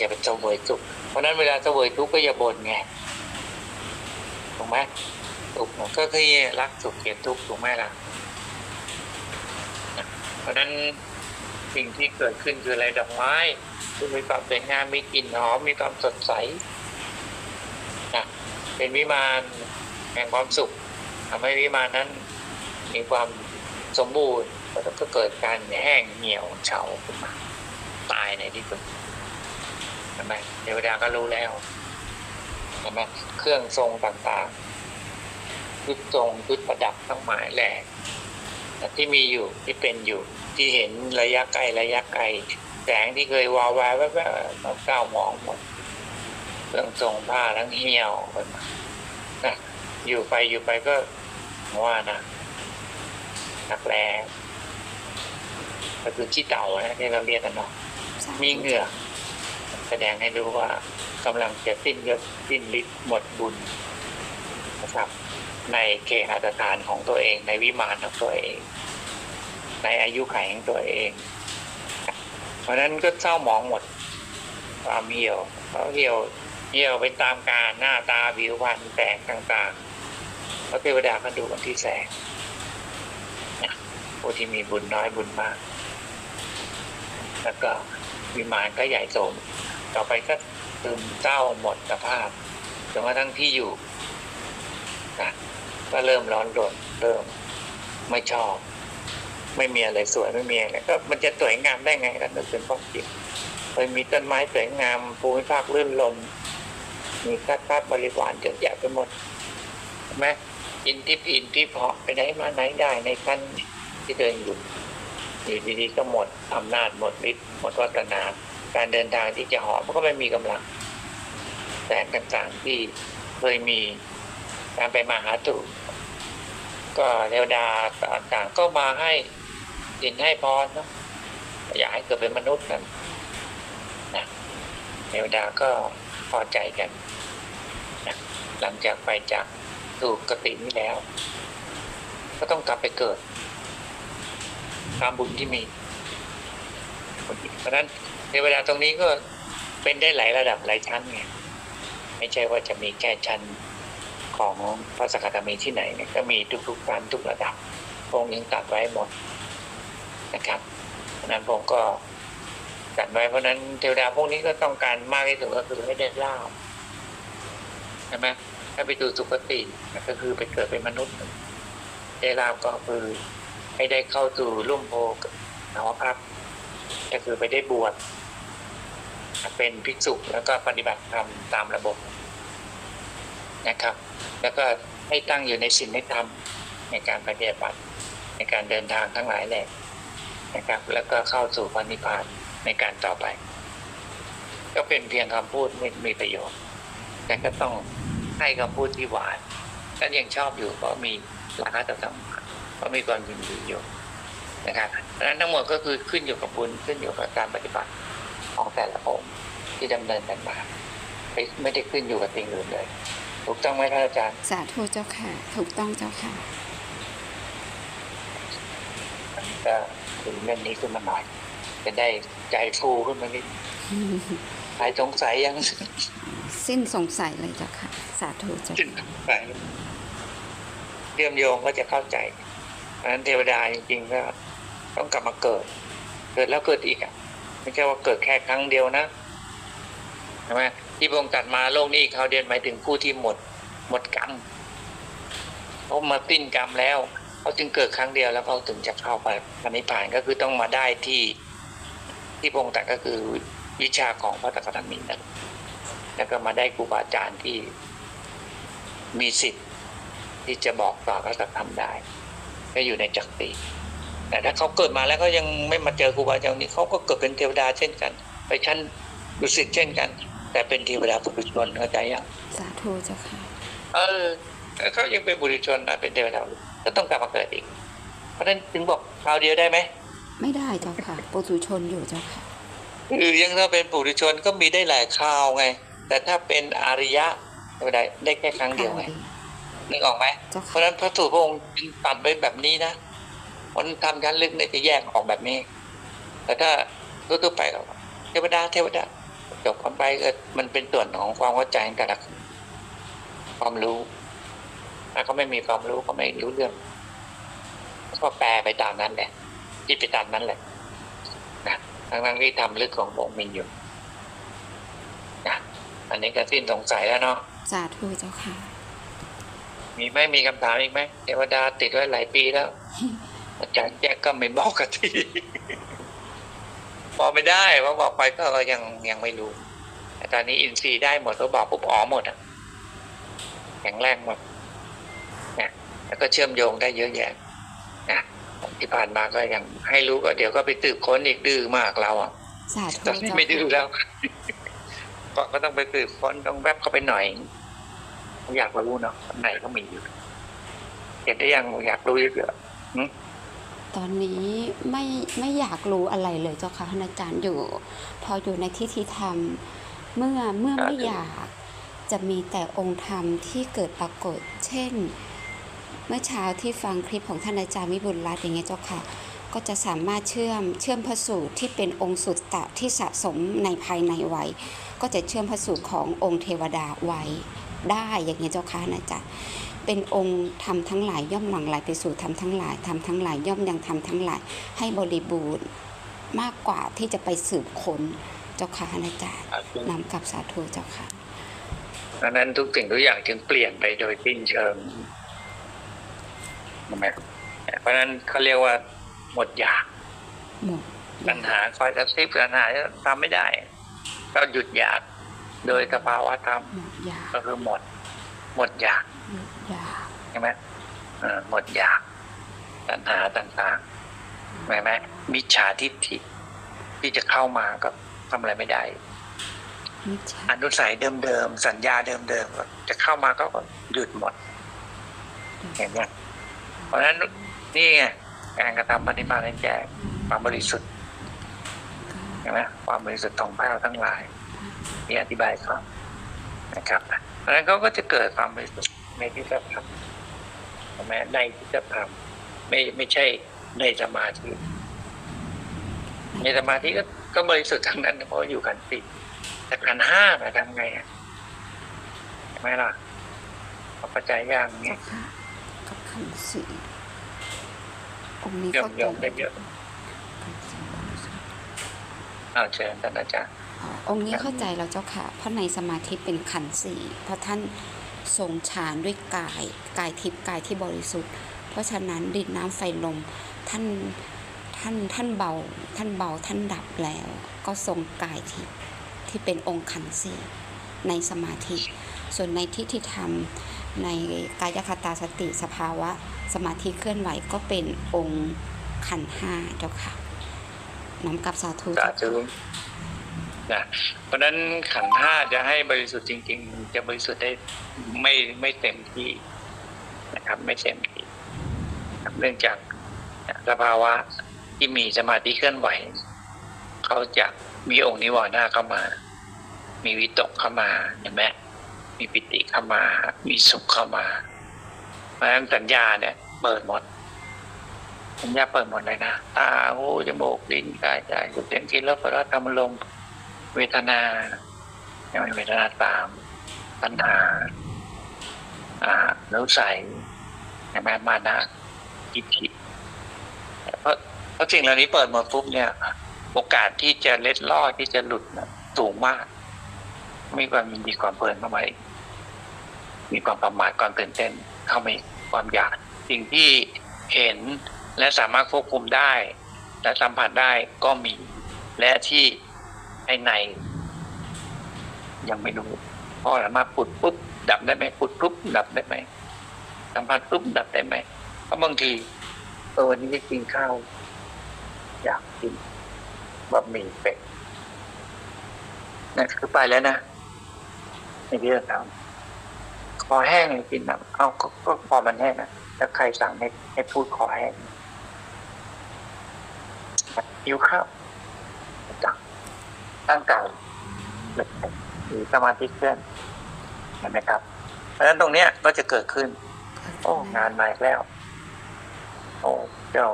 จะเป็นเสวยสุขเพราะนั้นเวลาเสวยทุกข์ก็อย่าบ่นไงถูกไหมสุขมันก็คือรักสุขเกลียดทุกข์ถูกไหมล่ะ เพราะฉะนั้นสิ่งที่เกิดขึ้นคืออะไรดอกไม้ที่มีความสวยงามมีกลิ่นหอมมีความสดใสนะเป็นวิมานแห่งความสุขทำให้วิมานนั้น มีความสมบูรณ์แล้วก็เกิดการแห้งเหี่ยวเฉาขึ้นมาตายในที่สุด ใช่ไหมเทวดาก็รู้แล้วใช่ไหมเครื่องทรงต่างๆชุดทรงชุดประดับทั้งหมายแหละแต่ที่มีอยู่ที่เป็นอยู่ ที่เห็นระยะไกลระยะไกลแสงที่เคยวาววายแวบๆมันก้าวมองหมดเครื่องทรงผ้าทั้งเหี่ยวไปหมดนะอยู่ไปอยู่ไปก็ว่านะนักแรงก็คือขี้เต่านะที่เราเรียกกันเนาะมีเหงื่อ แสดงให้รู้ว่ากำลังจะสิ้นยศสิ้นฤทธิ์หมดบุญนะครับในเคหสถานของตัวเองในวิมานของตัวเอง ในอายุขัยของตัวเอง เพราะฉะนั้นก็เศร้าหมองหมดความเหี่ยวเขาเหี่ยวเหี่ยวไปตามการหน้าตาผิวพรรณแสงต่างๆพระเทวดาก็ดูกันที่แสงผู้ที่มีบุญน้อยบุญมาก แล้วก็วิมานก็ใหญ่โต ต่อไปก็ซึมเศร้าหมดสภาพจนกระทั่งที่อยู่นะก็เริ่มร้อนรนเริ่มไม่ชอบ ไม่มีอะไรสวยไม่มีอะไรก็มันจะสวยงามได้ไงกันนึกถึงความจริงเคยมีต้นไม้สวยงามภูมิภาคลื่นลมมีคัดคัดบริวารเยอะแยะไปหมดใช่ไหมอินทิพย์อินทิพย์เหาะไปไหนมาไหนได้ในขั้นที่เดินอยู่อยู่ดีๆก็หมดอำนาจหมดฤทธิ์หมดวัฒนา การเดินทางที่จะหอมันก็ไม่มีกำลังแสงต่างๆที่เคยมีการไปมาหาตู่ก็เทวดาต่างๆก็มาให้ยินให้พรเนาะอยากให้เกิดเป็นมนุษย์กันนะเทวดาก็พอใจกันนะหลังจากไปจากถูกกตินี้แล้ว ก็ต้องกลับไปเกิด ตามบุญที่มีเพราะนั้น ในเวลาตรงนี้ก็เป็นได้หลายระดับหลายชั้นไงไม่ใช่ว่าจะมีแค่ชั้นของพระสกทามีที่ไหนเนี่ยก็มีทุกๆชั้นทุกระดับพระองค์ยังตัดไว้หมดนะครับเพราะนั้นผมก็ตัดไว้เพราะนั้นเทวดาพวกนี้ก็ต้องการมากที่สุดก็คือให้ได้ลาบใช่ไหมถ้าไปดูสุคติก็คือไปเกิดเป็นมนุษย์ได้ลาบก็คือให้ได้เข้าสู่ร่วมโพกับนวพัฒน์ก็คือไปได้บวช เป็นภิกษุแล้วก็ปฏิบัติธรรมตามระบบนะครับ แล้วก็ให้ตั้งอยู่ในศีลในธรรมในการปฏิบัติในการเดินทางทั้งหลายแหละนะครับ แล้วก็เข้าสู่พระนิพานในการต่อไป ก็เป็นเพียงคำพูดไม่มีประโยชน์ แต่ก็ต้องให้คำพูดที่หวานก็ยังชอบอยู่เพราะมีราคาต่อธรรมก็มีความยินดีอยู่นะครับดังนั้นทั้งหมดก็คือขึ้นอยู่กับบุญขึ้นอยู่กับการปฏิบัติ ของแต่ละองค์ที่ดำเนินกันมาไม่ไม่ได้ขึ้นอยู่กับสิ่งอื่นเลย ถูกต้องไหมท่านอาจารย์ สาธุเจ้าค่ะ ถูกต้องเจ้าค่ะก็ถึงเรื่องนี้ขึ้นมาหน่อยจะได้ใจฟูขึ้นมานิดหายสงสัยยัง สิ้นสงสัยเลยเจ้าค่ะ สาธุเจ้าสิ้นค่ะสงสัยเชื่อมโยงก็จะเข้าใจเพราะฉะนั้นเทวดาจริงๆก็ต้องกลับมาเกิด เกิดแล้วเกิดอีกอะ ไม่ใช่ว่าเกิดแค่ครั้งเดียวนะใช่ไหมที่พระองค์ตัดมาโลกนี้เขาวเดียนหมายถึงผู้ที่หมด หมดกรรมเขามาสิ้นกรรมแล้วเขาจึงเกิดครั้งเดียวแล้วเขาถึงจะเข้าไปพระนิพพานก็คือต้องมาได้ที่ที่พระองค์ตัดก็คือวิชาของพระตถาคตมินนั่นแล้วก็มาได้ครูบาอาจารย์ที่มีสิทธิ์ที่จะบอกต่อพระธรรมได้ ก็อยู่ในจักรี แต่ถ้าเขาเกิดมาแล้วก็ยังไม่มาเจอครูบาอาจารย์นี้เขาก็เกิดเป็นเทวดาเช่นกัน ไปชั้นดุสิตเช่นกัน แต่เป็นเทวดาปุถุชนเข้าใจยังสาธุเจ้าค่ะเออแต่เขายังเป็นบุรุชนนะเป็นเทวดาก็ต้องกลับมาเกิดอีก เพราะฉะนั้นถึงบอกคราวเดียวได้ไหมไม่ได้เจ้าค่ะปุถุชนอยู่เจ้าค่ะหรือยังถ้าเป็นปุถุชนก็มีได้หลายคราวไง แต่ถ้าเป็นอาริยะเทวดาได้แค่ครั้งเดียวไงนึกออกไหมเจ้าเพค่ะราะฉะนั้นพระสูตรพระองค์จึงตัดไว้แบบนี้นะ มันทำชั้นลึกเนี่ยจะแยกออกแบบนี้ แต่ถ้าทั่วๆไปก็เทวดาเทวดาเทจบกันไปก็มันเป็นส่วนของความเข้าใจแต่ละความรู้ถ้าเขาไม่มีความรู้ก็ไม่รู้เรื่องก็แปลไปตามนั้นแหละคิดไปตามนั้นแหละนะทั้งๆที่ทำลึกขององค์มีอยู่นะอันนี้ก็สิ้นสงสัยแล้วเนาะสาธุเจ้าค่ะ มีไหมมีคำถามอีกไหมเทวดาติดไว้หลายปีแล้ว อาจารย์แจ๊กก็ไม่บอกกันทีบอกไม่ได้เพราะบอกไปก็ยังยังไม่รู้แต่ตอนนี้อินทรีย์ได้หมดก็บอกปุ๊บอ๋อหมดอะแข็งแรงหมดนะแล้วก็เชื่อมโยงได้เยอะแยะนะที่ผ่านมาก็ยังให้รู้ก็เดี๋ยวก็ไปตืบค้นอีกดื้อมากเราอะสาธุตอนนี้เจ้าไม่ดื้อค่ะแล้วก็ก็ต้องไปสืบค้นต้องแวบเข้าไปหน่อย อยากรู้เนาะข้างในก็มีอยู่เห็นได้ยังอยากรู้เยอะๆหึ ตอนนี้ไม่ไม่อยากรู้อะไรเลยเจ้าค่ะท่านอาจารย์อยู่ พออยู่ในที่ที่ทำเมื่อเมื่อไม่อยากจะมีแต่องค์ธรรมที่เกิดปรากฏ เช่น เมื่อเช้าที่ฟังคลิปของท่านอาจารย์วิบุลรัตน์อย่างเงี้ยเจ้าค่ะ ก็จะสามารถเชื่อมเชื่อมพระสูตรที่เป็นองค์สุตตะที่สะสมในภายในไว้ ก็จะเชื่อมพระสูตรขององค์เทวดาไว้ ได้อย่างเงี้ยเจ้าค่ะท่านอาจารย์เป็นองค์ธรรมทั้งหลายย่อมหลั่งไหลไปสู่ธรรมทั้งหลายธรรมทั้งหลายย่อมยังธรรมทั้งหลายให้บริบูรณ์มากกว่าที่จะไปสืบค้นเจ้าค่ะท่านอาจารย์นำกับสาธุเจ้าค่ะดังนั้นทุกสิ่งทุกอย่างจึงเปลี่ยนไปโดยสิ้นเชิงใช่ไหมเพราะฉะนั้นเขาเรียกว่าหมดอยากหมดปัญหาคอยกระซิบปัญหาทำไม่ได้ก็หยุดอยาก โดยสภาวะธรรมหมดอยากก็คือหมด หมดอยากหมดอยากใช่ไหมเออหมดอยากปัญหาต่างๆใช่ไหมมิจฉาทิฏฐิที่จะเข้ามาก็ทำอะไรไม่ได้มิจฉาอนุสัยเดิมๆสัญญาเดิมๆก็จะเข้ามาก็หยุดหมดเห็นไหมเพราะฉะนั้นนี่ไงการกระทำปฏิมาณแจกความบริสุทธิ์ใช่ไหมความบริสุทธิ์ของพระทั้งหลาย นี่อธิบายครับนะครับเพราะฉะนั้นเขาก็จะเกิดความบริสุทธิ์ในที่จะทำใช่ไหมในที่จะทำไม่ไม่ใช่ในสมาธิในสมาธิก็ก็บริสุทธิ์ทั้งนั้นเพราะอยู่กันติดแต่ขันธ์ห้านะทำไงอะใช่ไหมล่ะเอาปัจจัยย่างเงี้เจ้ายค่ะกับขันธ์สี่องค์นี้ย่อก็มย่อมได้เยอะเอาเชิญท่านอาจารย์ องค์นี้เข้าใจแล้วเจ้าค่ะ เพราะในสมาธิเป็นขันธ์สี่เพราะท่านทรงฌานด้วยกาย กายทิพย์กายที่บริสุทธิ์ เพราะฉะนั้นดินน้ำไฟลมท่านท่านท่านเบา ท่านเบาท่านดับแล้ว ก็ทรงกายทิพย์ที่เป็นองค์ขันธ์สี่ในสมาธิ ส่วนในทิฏฐิธรรมในกายคตาสติสภาวะ สมาธิเคลื่อนไหวก็เป็นองค์ขันธ์ห้าเจ้าค่ะน้อมกับสาธุสาธุ นะเพราะนั้นขันห้าจะให้บริสุทธิ์จริง ๆ จะบริสุทธิ์ได้ไม่ไม่เต็มที่นะครับ ไม่เต็มที่เนื่องจากสภาวะที่มีสมาธิเคลื่อนไหว เขาจะมีองค์นิวรณ์หน้าเข้ามา มีวิตกเข้ามาเห็นไหมมีปิติเข้ามา มีสุขเข้ามาเพราะฉะนั้นสัญญาเนี่ย เปิดหมดสัญญาเปิดหมดเลยนะตาหูจมูกลิ้นกายใจสุดเสียงกินรสรสธรรมลม เวทนาเวทนาตามปัญหาอ่าแล้วใส่ใช่ไหมมานะอิทธิเพราะเพราะสิ่งเหล่านี้เปิดหมดปุ๊บเนี่ย โอกาสที่จะเล็ดลอดที่จะหลุดนะสูงมาก มีความยินดีความเพลินเข้ามาอีกมีความประมาทความตื่นเต้นเข้ามาอีกความอยาก สิ่งที่เห็นและสามารถควบคุมได้ และสัมผัสได้ก็มี และที่ ภายใน ยังไม่รู้พราะสามารถปุดปุ๊บดับได้ไหมปุดปุ๊บดับได้ไหมสัมผัสปุ๊บดับได้ไหมเพราะบางทีเออวันนี้จะกินข้าว อยากกินบะหมี่เป็ดนั่นคือไปแล้วนะในที่เราทำคอแห้งกินน้ำเอาก็ก็พอมันแห้งนะแล้วใครสั่งให้ให้พูดคอแห้งหิวข้าว ตั้งกายหรือสมาธิเคลื่อนเห็นไหมครับ เพราะฉะนั้นตรงเนี้ยก็จะเกิดขึ้น โอ้งานมาอีกแล้ว โอ้เจ้า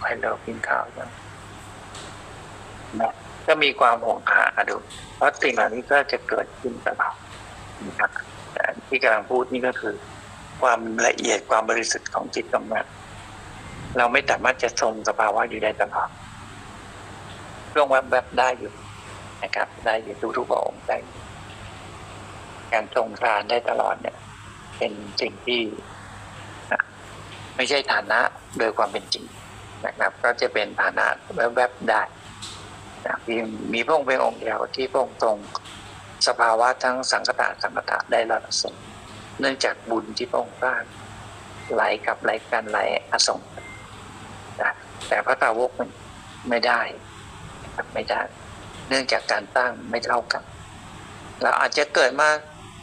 ใครเรากินข้าวจังนะก็มีความห่วงหาดูเพราะสิ่งเหล่านี้ก็จะเกิดขึ้นกับเรานะครับแต่ที่กำลังพูดนี่ก็คือ ความละเอียดความบริสุทธิ์ของจิตตรงนั้นเราไม่สามารถจะทรงสภาวะอยู่ได้ตลอดช่วงแวบๆได้อยู่ นะครับได้อยู่ทุกๆองค์ได้การทรงทานได้ตลอดเนี่ย เป็นสิ่งที่ไม่ใช่ฐานะโดยความเป็นจริงนะครับ ก็จะเป็นฐานะแวบๆได้นะมีมีพระองค์เป็นองค์เดียวที่พระองค์ทรงสภาวะทั้งสังกตะสังกตะได้ระดับสูงเนื่องจากบุญที่พระองค์สร้างไหลกับไหลกันไหลอสงนะแต่พระตาวกมันไม่ได้ไม่ได้ เนื่องจากการตั้งไม่เท่ากันเราอาจจะเกิดมา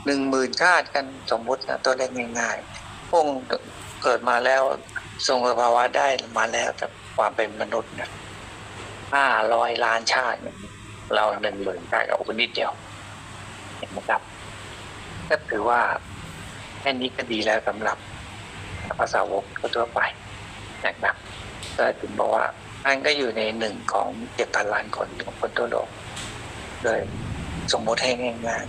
หนึ่งหมื่นชาติกันสมมตินะตัวเลขง่ายๆพงเกิดมาแล้วทรงสภาวะได้มาแล้วแต่ความเป็นมนุษย์นะห้าร้อยล้านชาติ เราหนึ่งหมื่นชาติกับอุปนิดเดียวเห็นไหมครับก็ถือว่าแค่นี้ก็ดีแล้วสำหรับภาษาวกทั่วไปนะครับก็ถึงบอกว่า ท่านก็อยู่ในหนึ่งของเจ็ดพันล้านคนของคนทั่วโลกโดยสมมติให้ง่าย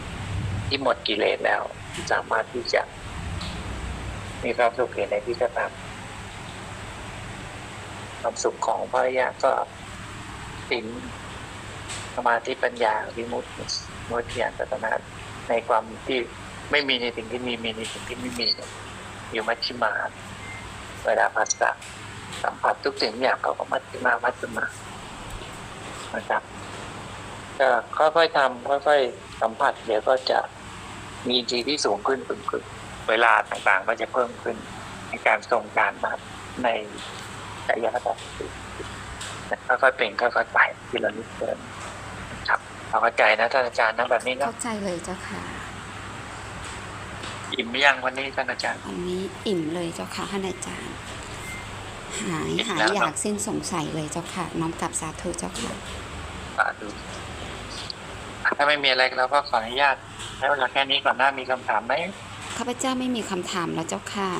ๆที่หมดกิเลสแล้ว สามารถที่จะมีความสุขเห็นในที่กระทำความสุขของพระรยะก็สินสมาธิปัญญาวิมุตติมุติยานตัตนะในความที่ไม่มีในสิ่งที่มีมีในสิ่งที่ไม่มีอยู่มัชฌิมาเวลาภาษา สัมผัสทุกสิ่งทุกอย่างเขาก็มัชฌิมามัชฌิมานะครับก็ค่อยๆทำค่อยๆสัมผัสเดี๋ยวก็จะมีจีที่สูงขึ้นขึ้นขึ้นเวลาต่างๆก็จะเพิ่มขึ้นในการทรงการมาในกายภาพค่อยๆเป็นค่อยๆไปทีละนิดเดินครับเอาเข้าใจนะท่านอาจารย์นะแบบนี้นะเข้าใจเลยเจ้าค่ะอิ่มหรือยังวันนี้ท่านอาจารย์วันนี้อิ่มเลยเจ้าค่ะท่านอาจารย์ หายอิ่มหายแล้วอเนอะยากสิ้นสงสัยเลยเจ้าค่ะ น้อมกลับสาธุเจ้าค่ะสาธุถ้าไม่มีอะไรเราก็ขออนุญาตแล้วเวลาแค่นี้ก่อนหน้ามีคำถามไหมข้าพเจ้าไม่มีคำถามแล้วเจ้าค่ะ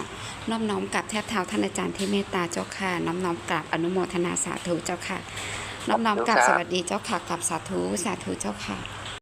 น้อมน้อมกราบแทบเท้าท่านอาจารย์ที่เมตตาเจ้าค่ะ น้อมน้อมกราบอนุโมทนาสาธุเจ้าค่ะ น้อมน้อมกราบสวัสดีเจ้าค่ะกราบสาธุสาธุเจ้าค่ะ